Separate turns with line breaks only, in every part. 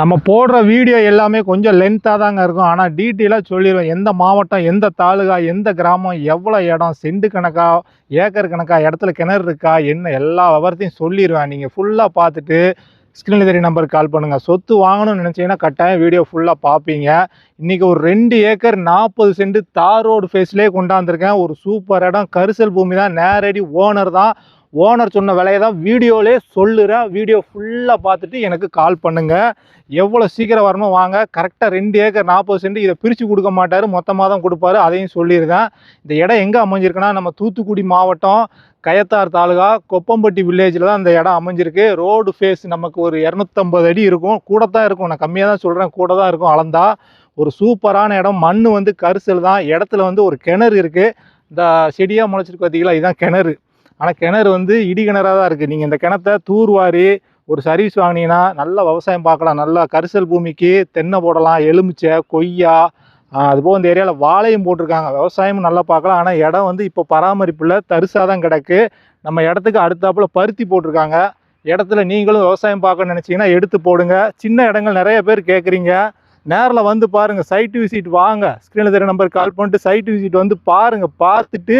நம்ம போடுற வீடியோ எல்லாமே கொஞ்சம் லென்த்தாக தாங்க இருக்கும். ஆனால் டீட்டெயிலாக சொல்லிடுவோம் எந்த மாவட்டம் எந்த தாலுகா எந்த கிராமம் எவ்வளோ இடம் செண்டு கணக்கா ஏக்கர் கணக்கா இடத்துல கிணறு இருக்கா என்ன எல்லா விவரத்தையும் சொல்லிடுவேன். நீங்கள் ஃபுல்லாக பார்த்துட்டு ஸ்க்ரீனில் தெரிய நம்பருக்கு கால் பண்ணுங்கள் சொத்து வாங்கணும்னு நினச்சிங்கன்னா கட்டாயம் வீடியோ ஃபுல்லாக பார்ப்பீங்க. இன்றைக்கி ஒரு ரெண்டு ஏக்கர் நாற்பது சென்ட் தார் ரோடு ஃபேஸ்லேயே கொண்டாந்துருக்கேன். ஒரு சூப்பர் இடம். கரிசல் பூமி தான். நேரடி ஓனர் தான். ஓனர் சொன்ன விலையை தான் வீடியோலே சொல்லுறேன் வீடியோ ஃபுல்லாக பார்த்துட்டு எனக்கு கால் பண்ணுங்கள் எவ்வளோ சீக்கிரம் வரணும் வாங்க. கரெக்டாக ரெண்டு ஏக்கர் நாற்பது சென்ட் இதை பிரித்து கொடுக்க மாட்டார். மொத்தமாக தான் கொடுப்பாரு. அதையும் சொல்லியிருக்கேன் இந்த இடம் எங்கே அமைஞ்சிருக்குன்னா நம்ம தூத்துக்குடி மாவட்டம் கயத்தார் தாலுகா கொப்பம்பட்டி வில்லேஜில் தான் இந்த இடம் அமைஞ்சிருக்கு. ரோடு ஃபேஸ் நமக்கு ஒரு இரநூத்தம்பது அடி இருக்கும். கூட தான் இருக்கும். நான் கம்மியாக தான் சொல்கிறேன் கூட தான் இருக்கும். அளந்தா. ஒரு சூப்பரான இடம். மண் வந்து கரிசல் தான். இடத்துல வந்து ஒரு கிணறு இருக்குது இந்த செடியாக முளைச்சிருக்கு பார்த்தீங்களா இதுதான் கிணறு. ஆனால் கிணறு வந்து இடி கிணறாக தான் இருக்குது நீங்கள் இந்த கிணத்த தூர்வாரி ஒரு சர்வீஸ் வாங்கினீங்கன்னா நல்லா விவசாயம் பார்க்கலாம். நல்லா கரிசல் பூமிக்கு தென்னை போடலாம் எலுமிச்சை கொய்யா அதுபோக இந்த ஏரியாவில் வாழையும் போட்டிருக்காங்க. விவசாயமும் நல்லா பார்க்கலாம். ஆனால் இடம் வந்து இப்போ பராமரிப்பில் தரிசாக தான் கிடக்கு. நம்ம இடத்துக்கு அடுத்தாப்புல பருத்தி போட்டிருக்காங்க. இடத்துல நீங்களும் விவசாயம் பார்க்க நினச்சிங்கன்னா எடுத்து போடுங்க. சின்ன இடங்கள் நிறைய பேர் கேட்குறீங்க நேரில் வந்து பாருங்கள் சைட்டு விசிட் வாங்க. ஸ்க்ரீனில் தெரிய நம்பர் கால் பண்ணிட்டு சைட்டு விசிட் வந்து பாருங்கள் பார்த்துட்டு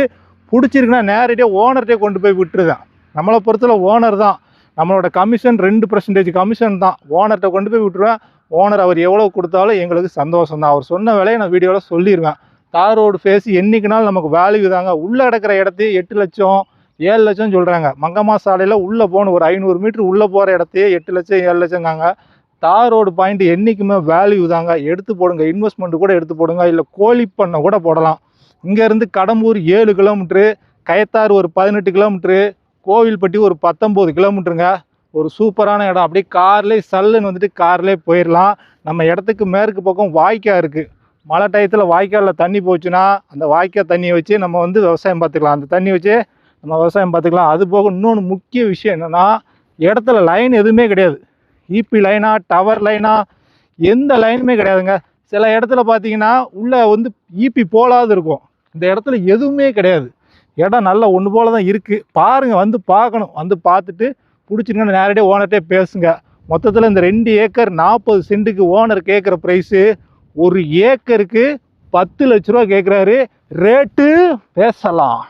பிடிச்சிருக்குன்னா நேரடியாக ஓனர்கிட்டே கொண்டு போய் விட்டுருவேன். நம்மளை பொறுத்தல ஓனர் தான். நம்மளோட கமிஷன் ரெண்டு பர்சன்டேஜ் கமிஷன் தான். ஓனர்கிட்ட கொண்டு போய் விட்டுருவேன். ஓனர் அவர் எவ்வளோ கொடுத்தாலும் எங்களுக்கு சந்தோஷம் தான். அவர் சொன்ன விலையை நான் வீடியோவில் சொல்லிடுவேன் தார் ரோடு ஃபேஸ் என்றைக்குனாலும் நமக்கு வேல்யூ தாங்க. உள்ளே கிடக்கிற இடத்தையே எட்டு லட்சம் ஏழு லட்சம் சொல்கிறாங்க மங்கம்மா சாலையில் உள்ளே போகணும். ஒரு ஐநூறு மீட்ரு உள்ளே போகிற இடத்தையே எட்டு லட்சம் ஏழு லட்சங்காங்க தார் ரோடு பாயிண்ட் என்றைக்குமே வேல்யூ தாங்க. எடுத்து போடுங்க. இன்வெஸ்ட்மெண்ட் கூட எடுத்து போடுங்க. இல்லை கோழி பண்ணை கூட போடலாம். இங்கேருந்து கடம்பூர் ஏழு கிலோமீட்ரு கயத்தாறு ஒரு பதினெட்டு கிலோமீட்ரு கோவில்பட்டி ஒரு பத்தொம்போது கிலோமீட்டருங்க ஒரு சூப்பரான இடம். அப்படியே கார்லேயே சல்லுன்னு வந்துட்டு கார்லேயே போயிடலாம் நம்ம இடத்துக்கு மேற்கு பக்கம் வாய்க்கால் இருக்குது மழை டயத்தில் வாய்க்காலில் தண்ணி போச்சுன்னா அந்த வாய்க்கால் தண்ணியை வச்சு நம்ம வந்து விவசாயம் பார்த்துக்கலாம். அந்த தண்ணி வச்சு நம்ம விவசாயம் பார்த்துக்கலாம். அது போக இன்னொன்று முக்கிய விஷயம் என்னென்னா இடத்துல லைன் எதுவுமே கிடையாது. ஈபி லைனா டவர் லைனா எந்த லைனுமே கிடையாதுங்க. சில இடத்துல பார்த்தீங்கன்னா உள்ளே வந்து ஈபி போலாது இருக்கும். இந்த இடத்துல எதுவுமே கிடையாது. இடம் நல்ல ஒன்று போல தான் இருக்குது பாருங்கள் வந்து பார்க்கணும். வந்து பார்த்துட்டு பிடிச்சிருங்கன்னு நேரடியாக ஓனர்கிட்டே பேசுங்க. மொத்தத்தில் இந்த ரெண்டு ஏக்கர் நாற்பது சென்ட்டுக்கு ஓனர் கேட்குற ப்ரைஸு ஒரு ஏக்கருக்கு பத்து லட்ச ரூபா கேட்குறாரு ரேட்டு பேசலாம்.